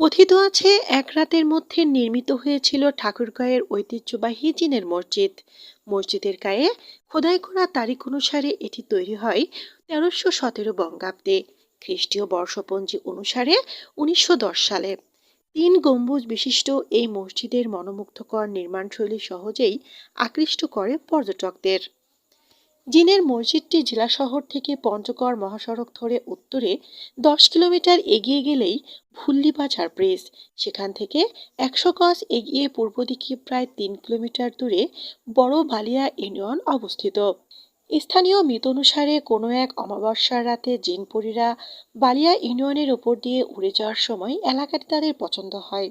কথিত আছে, এক রাতের মধ্যে নির্মিত হয়েছিল ঠাকুরগাঁয়ের ঐতিহ্যবাহী জিনের মসজিদ। মসজিদের গায়ে খোদাই করা তারিখ অনুসারে এটি তৈরি হয় তেরোশো সতেরো বঙ্গাব্দে, খ্রিস্টীয় বর্ষপঞ্জি অনুসারে উনিশশো দশ সালে। তিন গম্বুজ বিশিষ্ট এই মসজিদের মনোমুগ্ধকর নির্মাণশৈলী সহজেই আকৃষ্ট করে পর্যটকদের। জিনের মসজিদটি জেলা শহর থেকে পঞ্চগড় মহাসড়ক ধরে উত্তরে দশ কিলোমিটার এগিয়ে গেলেই ভুল্লিবাজার ব্রিজ। সেখান থেকে একশো গজ এগিয়ে পূর্ব দিকে প্রায় তিন কিলোমিটার দূরে বড় বালিয়া ইউনিয়ন অবস্থিত। স্থানীয় মিত অনুসারে কোনো এক অমাবস্যার রাতে জিনপুরীরা বালিয়া ইউনিয়নের ওপর দিয়ে উড়ে যাওয়ার সময় এলাকাটি তাদের পছন্দ হয়।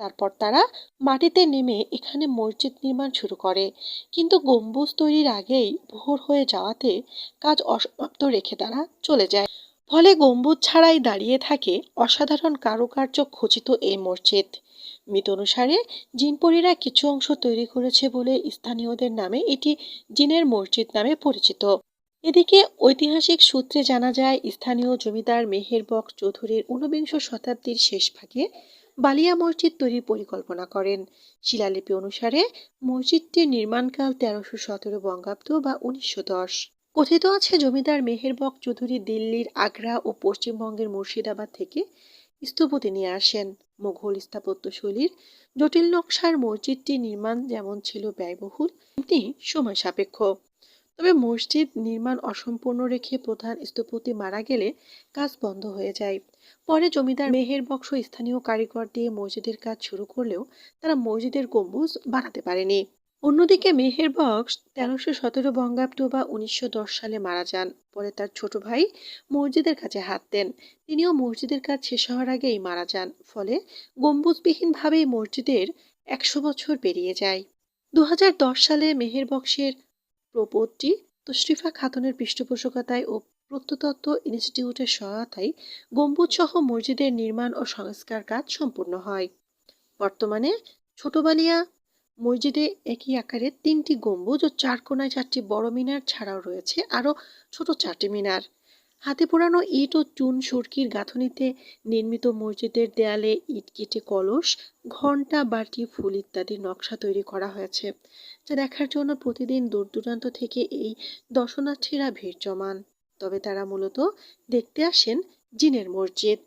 তারপর তারা মাটিতে নেমে এখানে মসজিদ নির্মাণ শুরু করে। কিন্তু গম্বুজ তৈরির আগেই ভোর হয়ে যাওয়াতে কাজ অসমাপ্ত রেখে তারা চলে যায়। ফলে গম্বুজ ছাড়াই দাঁড়িয়ে থাকে অসাধারণ কারুকার্য খচিত এই মসজিদ। মিত অনুসারে জিনপরিরা কিছু অংশ তৈরি করেছে বলে স্থানীয়দের নামে এটি জিনের মসজিদ নামে পরিচিত। এদিকে ঐতিহাসিক সূত্রে জানা যায়, স্থানীয় জমিদার মেহের বক চৌধুরীর ঊনবিংশ শতাব্দীর শেষ ভাগে বালিয়া মসজিদ তৈরির পরিকল্পনা করেন। শিলালিপি অনুসারে, মসজিদটির নির্মাণকাল তেরোশো সতেরো বঙ্গাব্দ বা উনিশশো দশ। কথিত আছে, জমিদার মেহেরবক চৌধুরী দিল্লির আগ্রা ও পশ্চিমবঙ্গের মুর্শিদাবাদ থেকে স্থপতি নিয়ে আসেন। মুঘল স্থাপত্যশৈলীর জটিল নকশার মসজিদটি নির্মাণ যেমন ছিল ব্যয়বহুল, তেমনি সময় সাপেক্ষ। তবে মসজিদ নির্মাণ অসম্পূর্ণ রেখে প্রধান স্থপতি মারা গেলে কাজ বন্ধ হয়ে যায়। পরে জমিদার মেহের বক্স স্থানীয় কারিগর দিয়ে মসজিদের কাজ শুরু করলেও তারা মসজিদের গম্বুজ বানাতে পারেনি। অন্যদিকে মেহের বক্স তেরোশো সতেরো বঙ্গাব্দ বা উনিশশো দশ সালে মারা যান। পরে তার ছোট ভাই মসজিদের কাছে হাত দেন। তিনিও মসজিদের কাজ শেষ হওয়ার আগেই মারা যান, ফলে গম্বুজবিহীনভাবেই মসজিদের একশো বছর পেরিয়ে যায়। দু হাজার দশ সালে মেহের বক্সের প্রপোজটি তশরিফা খাতুনের পৃষ্ঠপোষকতায় ও প্রত্নতত্ত্ব ইনস্টিটিউটের সহায়তায় গম্বুজসহ মসজিদের নির্মাণ ও সংস্কার কাজ সম্পূর্ণ হয়। বর্তমানে ছোটবালিয়া মসজিদে একই আকারে তিনটি গম্বুজ ও চার কোনায় চারটি বড় মিনার ছাড়াও রয়েছে আরও ছোট চারটি মিনার। হাতে পোড়ানো ইট ও চুন সুরকির গাঁথনিতে নির্মিত মসজিদের দেয়ালে ইট কেটে কলস, ঘণ্টা, বাটি, ফুল ইত্যাদি নকশা তৈরি করা হয়েছে, যা দেখার জন্য প্রতিদিন দূর দূরান্ত থেকে এই দর্শনার্থীরা ভিড় জমান। তবে তারা মূলত দেখতে আসেন জিনের মসজিদ।